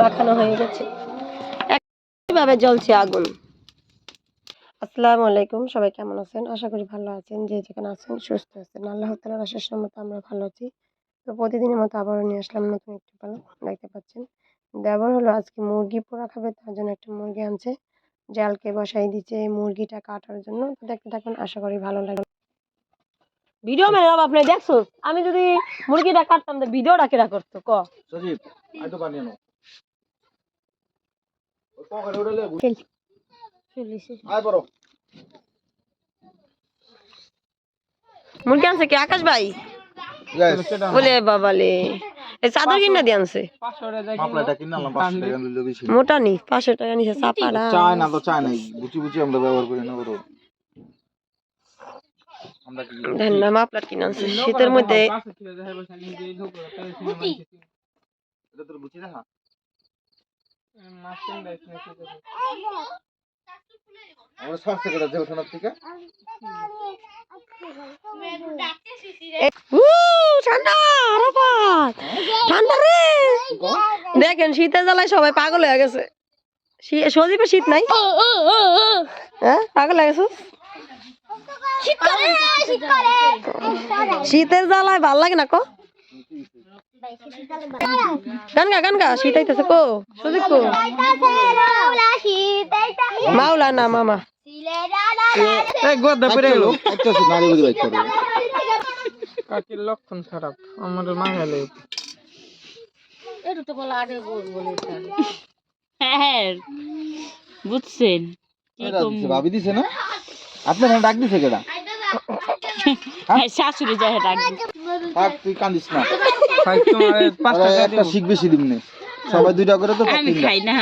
মাখানো হয়ে গেছে। জ্বলছে আগুন। আসসালামু আলাইকুম সবাই কেমন আছেন? আশা করি ভালো আছেন। যে যেখানে আছেন, সুস্থ আছেন। আল্লাহ তালার মতো আমরা ভালো আছি। তো প্রতিদিনের মতো আবারও নিয়ে আসলাম নতুন একটি পালক, দেখতে পাচ্ছেন। দেবর হলো আজকে মুরগি পোড়া খাবে, তার জন্য একটা মুরগি আনছে। জালকে বসাই দিচ্ছে মুরগিটা কাটার জন্য। দেখতে থাকুন, আশা করি ভালো লাগবে। ভিডিও মেরে বাবা আপনি দেখছ আমি যদি মুরগিটা কাটতাম তো ভিডিওটা কেরা করতো? ক? সজীব আই তো বানিয়ে নাও। ওই পকেটে উঠে লে আয় বড়। মুরগি আনছে কি আকাশ ভাই? বলে বাবালে এই চাদর কিনা দিয়ে আনছে? মাপলাটা পাঁচশো টাকা মোটা নি পাঁচশো টাকা নিছে চাপাড়া। চায় না তো চায় না বুচি বুচি আমরা ব্যবহার করি না মাপলার কিনে আনছে শীতের মধ্যে এটা তোর বুচি দেখা আমরা সব থেকে যে ওঠানোর থেকে উ, ঠান্ডা আরাফাত। ঠান্ডা রে। দেখেন শীতের জ্বালায় সবাই পাগল হয়ে গেছে। শী- সজীবে শীত নাই? হ্যাঁ পাগল হয়ে গেছে? শীতের জ্বালায় ভালো লাগে না কো? গান গা গান গা শীত আইতেছে কো? সজীব কো? মাওলা না মামা কাকির লক্ষণ খারাপ আমাদের মাগালে হ্যাঁ বুঝছেন। ভাবি দিছে না? আপনার ডাক দিছে কেডা হ্যাঁ শাশুড়ি যায় ডাক থাক তুই কান্দিস না খাই তোমার পাঁচ আরে টাকা একটা শিখ বেশি দিমনে সবাই দুইটা করে তো আমি। খাই না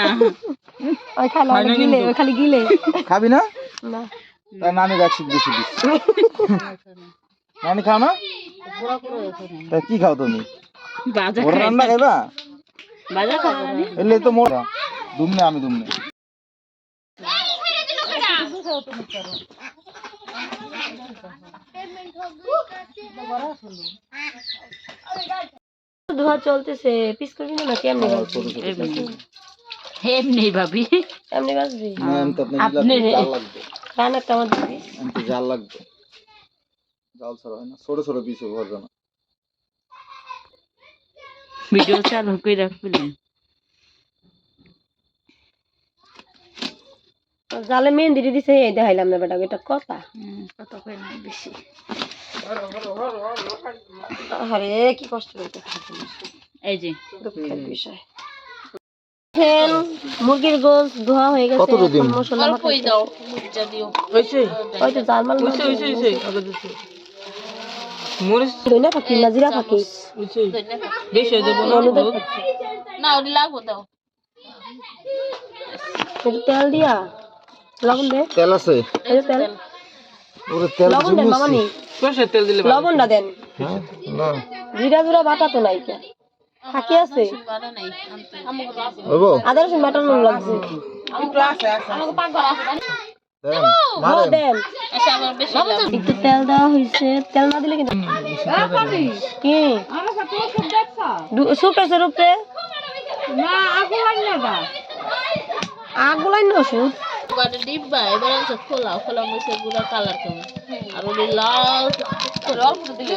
ওই খালা গিলে ওই খালি গিলে খাবি না না তার নানির এক শিখ বেশি দিস নানি খাও না তা কি খাও তুমি বাজা রান্না খাইবা বাজা খাব এলে তো মোর দুমনে আমি দুমনে ধোয়া চলতেছে। পিস করবি না কেমনি এমনি ভাবি। এমনি বাজবি? আপনি লাগবে। রান্নাটা আমার দিবি। আমি তো জাল লাগবে। জাল ছাড়া হয় না। ছোট ছোট পিস ভরবে না ভিডিও চালু করে রাখবেন। জালে মেহেন্দি দিছে এই দেখাইলাম না বেটা এটা কথা। কত করে না বেশি। আরে কি কষ্ট হইতে এই যে। দুঃখের বিষয়। ফেন মুরগির গোস ধোয়া হয়ে গেছে কতটা দিন? এখন মশলা অল্পই দাও মুরগিটা হইছে? ওই তো জার্মান হইছে হইছে হইছে আগে দিছে। মরিচ? দই পাখি না পাখি। হইছে। বেশি দেবো না? হলুদের হলুদ। পাখি। না ওটি লাগবো দাও। তেল দিয়া। লবণ দে। তেল আছে? এই তেল। ওরে তেল লবণ দেন মামা নি সরষের তেল দিলে লবণটা দেন। হ্যাঁ না। জিরা জুরা বাটা তো নাই কে। ফাঁকি আছে? আদা রসুন লাগছে। একটু তেল দেওয়া হয়েছে তেল না দিলে কিন্তু কি? রূপে? আগুলাই না ওষুধ এবারে ডিব্বা এবার আনছে খোলা খোলা মরিচে গুঁড়া কালার কেমন আর ওটি লাল করে অল্প দিলে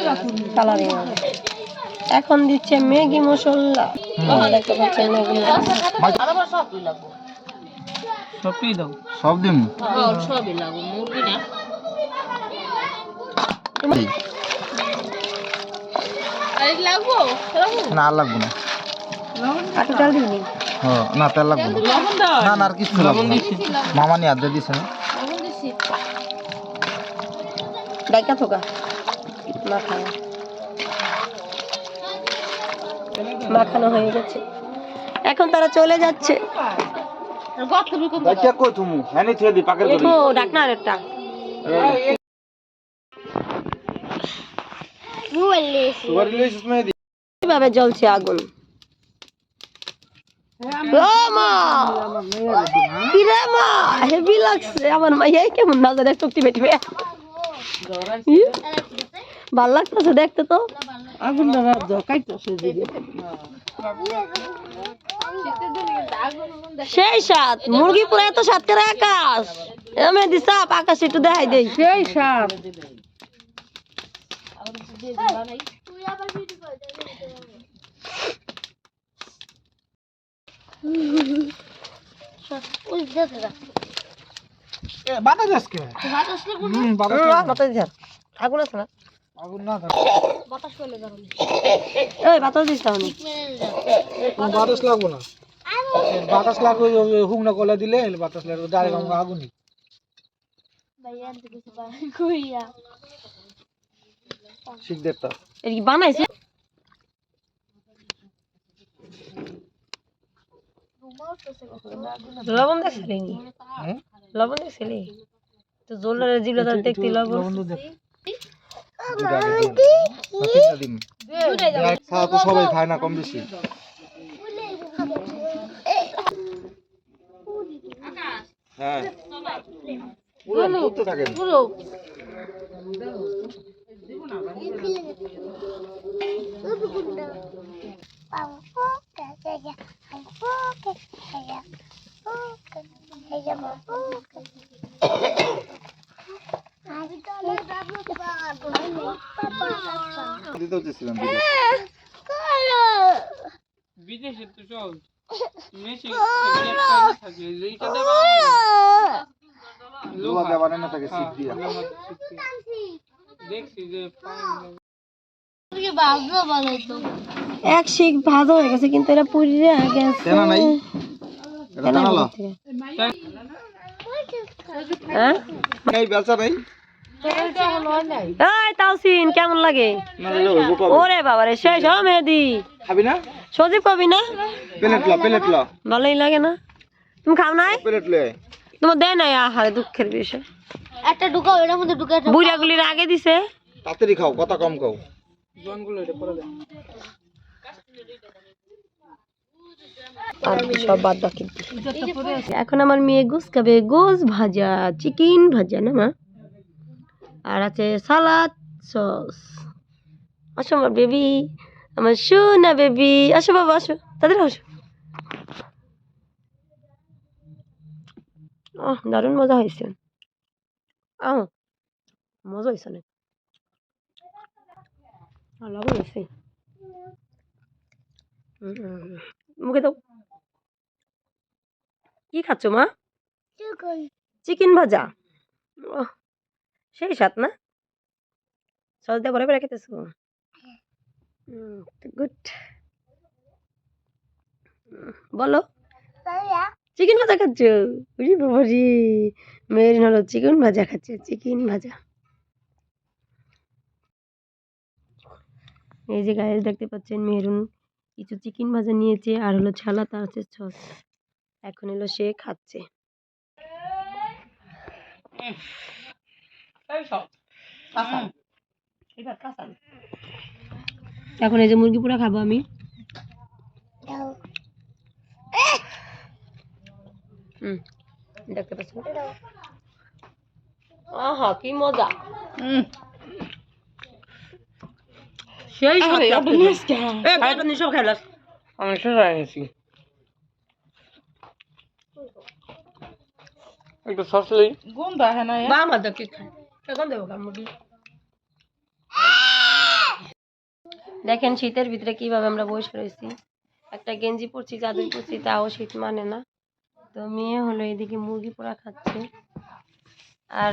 কালারিং এখন দিচ্ছে ম্যাগি মশলা। দেখতে পাচ্ছেন সবই লাগবো। সবই দাও। সব দিম হ্যাঁ সবই লাগবো মুরগি না। লাগবো? না লাগবে না। আটু না তেল লাগবে না। আর কিছু লাগবে মামা নি আদে দিছে না? ডাইকা থোকা। মাখানো মাখানো হয়ে গেছে। এখন তারা চলে যাচ্ছে। কীভাবে জ্বলছে আগুন? হেভি লাগছে আমার মাইয়াই কেমন নজর একটু টিপে টিপে। ভালো লাগতেছে দেখতে তো। আগুন দাদা জকাইতেছে দিকে সেই সাত মুরগি পুরো এত সাত করে আকাশ? এমে দিসাপ আকাশ একটু দেখাই দেই। সেই সাপ বাতাস আজকে। বাতাস বাতাস দিস আগুন আছে না? আগুন না এই বাতাস দিস তাহলে। বাতাস লাগবো না। বাতাস লাগবে হুগনা কলা দিলে বাতাস লাগবে ডাইরেক্ট আমাকে আগুনই। কি বানাইছে? লবণ দেখছিলি? হ্যাঁ। লবণ দেখছিলি তো জোলের জিবলা তার দেখতে লবণ তো সবাই খায় না কম বেশি হ্যাঁ পুরো ঘুরতে থাকেন বিদেশ। বিদেশে তো সব মেশি লোহা দিয়ে বানানো থাকে সিট দিয়া। দেখছি যে এক শিক ভাজা হয়ে গেছে কিন্তু এটা পুরিয়ে গেছে তেনা নাই? এটা তেনালো হ্যাঁ? নাই বেলচা নাই? এই তাওসিন কেমন লাগে? ওরে বাবা রে শেষ হ মেহেদি। খাবি না? সজীব কবি না? প্লেট ল প্লেট ল। ভালোই লাগে না? তুমি খাও নাই? প্লেট লে। তোমার দেয় নাই আহারে দুঃখের বিষয়। একটা ঢুকাও এটার মধ্যে ঢুকে বুড়াগুলির আগে দিছে। তাড়াতাড়ি খাও কথা কম খাও। জনগুলো এটা আর সব বাদ বাকি। এখন আমার মেয়ে গোস খাবে গোস ভাজা চিকেন ভাজা না মা? আর আছে সালাদ সস। আসো আমার বেবি আমার সোনা বেবি। আসো বাবা আসো তাদের আসো। আহ দারুণ মজা হয়েছে। আহ মজা হয়েছে অনেক। লবণ হয়েছে। মুখে দাও। কি খাচ্ছ মা? চিকেন। ভাজা। সেই স্বাদ না সস দিয়ে ভরে খেতেছো গুড বলো চিকেন ভাজা খাচ্ছ? উরি বাবা রে মেয়ের হলো চিকেন ভাজা খাচ্ছে চিকেন ভাজা। এই যে গায়ে দেখতে পাচ্ছেন মেহরুন কিছু চিকেন ভাজা নিয়েছে আর হলো ছালা তার আছে সস। এখন হলো সে খাচ্ছে। এখন এই যে মুরগি পোড়া খাব আমি। হুম দেখতে পাচ্ছ? আহা কি মজা। সেই সব খেলাস আমি সেটা এনেছি একটু সস লই। গন্ধ হ্যাঁ না বা আমার দেখি খায়। এখন দেবো গা দেখেন শীতের ভিতরে কীভাবে আমরা বসে রয়েছি একটা গেঞ্জি পরছি চাদর পরছি তাও শীত মানে না। তো মেয়ে হলো এদিকে মুরগি পোড়া খাচ্ছে। আর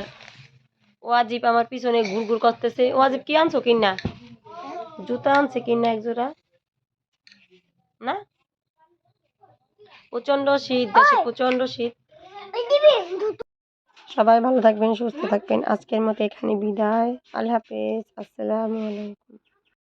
ওয়াজিব আমার পিছনে ঘুর ঘুর করতেছে। ওয়াজিব কি আনছো কিনা? জুতা আনছে কিনা এক জোড়া? না? প্রচণ্ড শীত দেশে প্রচণ্ড শীত। সবাই ভালো থাকবেন সুস্থ থাকবেন। আজকের মতো এখানে বিদায়। আল্লাহ হাফেজ। আসসালামু আলাইকুম।